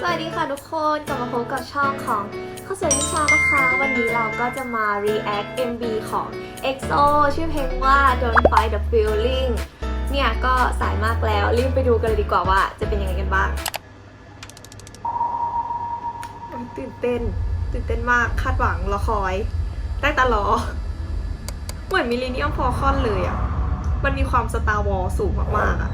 สวัสดีค่ะทุกคนกลับมาพบกับช่องของข้าวสวยนิชานะคะ วันนี้เราก็จะมา react MV ของ EXO ชื่อเพลงว่า Don't Fight the Feeling เนี่ยก็สายมากแล้วรีบไปดูกันเลยดีกว่าว่าจะเป็นยังไงกันบ้างตื่นเต้น ตื่นเต้นมากคาดหวังรอคอยได้ตลอเหมือนมิลเลนเนียมพอคอนเลยอะ่ะ มันมีความสตาร์วอลสูงมากๆอะ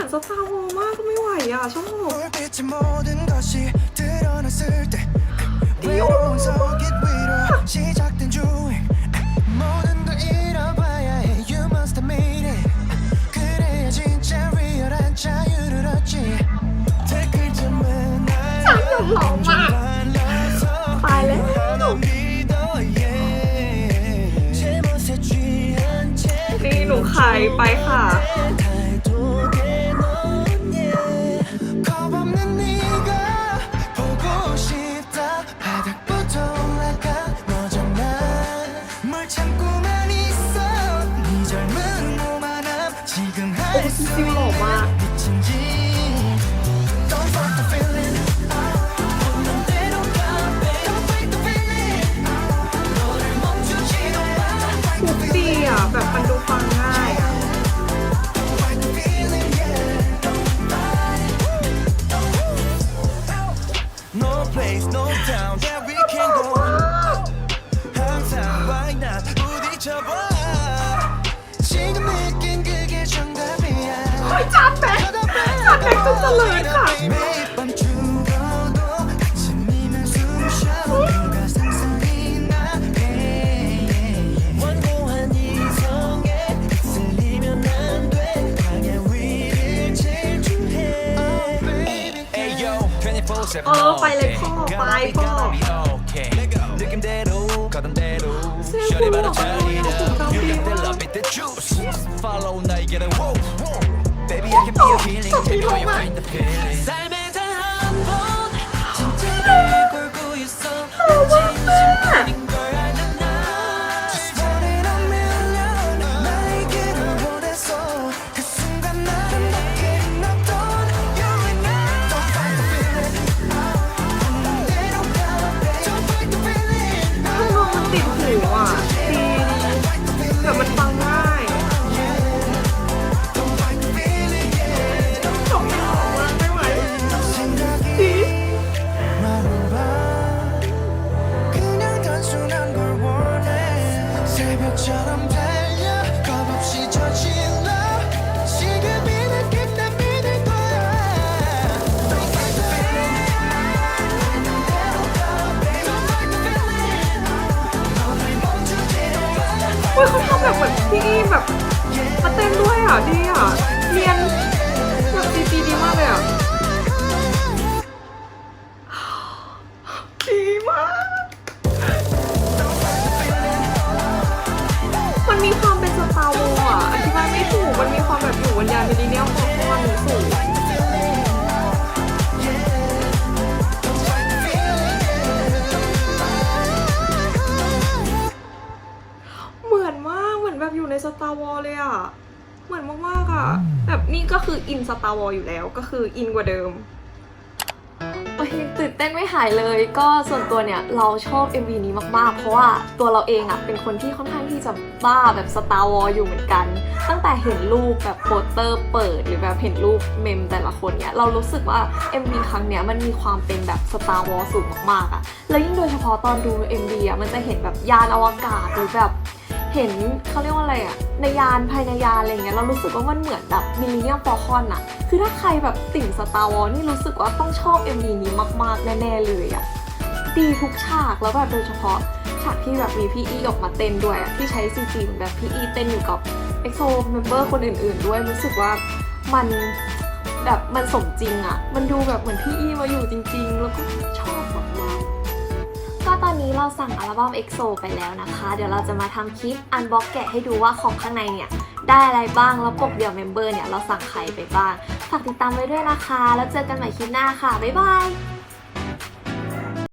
มือนสตาร์วอลมากก็ไม่ไหวอ่ะชอบ 불빛이 모든 것이 드러났을 때 외로운 서깃 위로 시작된 주행 모든 걸 잃어봐야 해 You must admit it 그래야 진짜 리얼한 자유를 얻지 댓글쯤은 날 장난 너무 발라서 빨래? 너 믿어 yeah 제멋에 취한 채 นี่หนูขายไปค่ะ 态 แบบมันดูฟังง่ายอะจัดแบกจัดแบกจนเจริค่ะ 어, 빨리 커, 빨리 커. 느낌대로 가던 대로 슬퍼. 셔리 바른 어, 자리라 ยเขาทำแบบเหมือนพี่แบบมาเต้นด้วยอะดีอะเรียนแบบดีดีมากเลยอะ ร์วอลเลยอะเหมือนมากๆอะแบบนี่ก็คืออินสตาร์วอลอยู่แล้วก็คืออินกว่าเดิมโอ้ยตื่นเต้นไม่หายเลย ก็ส่วนตัวเนี่ยเราชอบ MV นี้มากๆ เพราะว่าตัวเราเองอะ่ะเป็นคนที่ค่อนข้างที่จะบ้าแบบสตาร์วอลอยู่เหมือนกัน ตั้งแต่เห็นรูปแบบโปสเตอร์เปิด หรือแบบเห็นรูปเมมแต่ละคนเนี่ยเรารู้สึกว่า MV ครั้งเนี้ยมันมีความเป็นแบบสตาร์วอลสูงมากๆอะ่ะแล้วยิ่งโดยเฉพาะตอนดู MV อะมันจะเห็นแบบยานอวกาศหรือแบบ เห็นเขาเรียกว่าอะไรอะในยานภายในยานอะไรเงี้ยเรารู้สึกว่ามันเหมือนแบบมิลเลนเนียมฟอลคอนอะคือถ้าใครแบบติ่งสตาร์วอลนี่รู้สึกว่าต้องชอบ MV นี้มากๆ แน่ๆเลยอะดีทุกฉากแล้วแบบโดยเฉพาะฉากที่แบบมีพี่อีออกมาเต้นด้วยอะที่ใช้ซีจีเหมือนแบบพี่อีเต้นอยู่กับเอ็กโซเมมเบอร์คนอื่น ๆ ด้วยรู้สึกว่ามันแบบมันสมจริงอะมันดูแบบเหมือนพี่อีมาอยู่จริง ๆ แล้วก็ชอบมากๆ ก็ตอนนี้เราสั่งอัลบั้ม EXO ไปแล้วนะคะ เดี๋ยวเราจะมาทำคลิปอันบ็อกแกะให้ดูว่าของข้างในเนี่ย ได้อะไรบ้างแล้วปกเดี่ยวเมมเบอร์เนี่ย เราสั่งใครไปบ้าง ฝากติดตามไว้ด้วยนะคะ แล้วเจอกันใหม่คลิปหน้าค่ะ บ๊ายบาย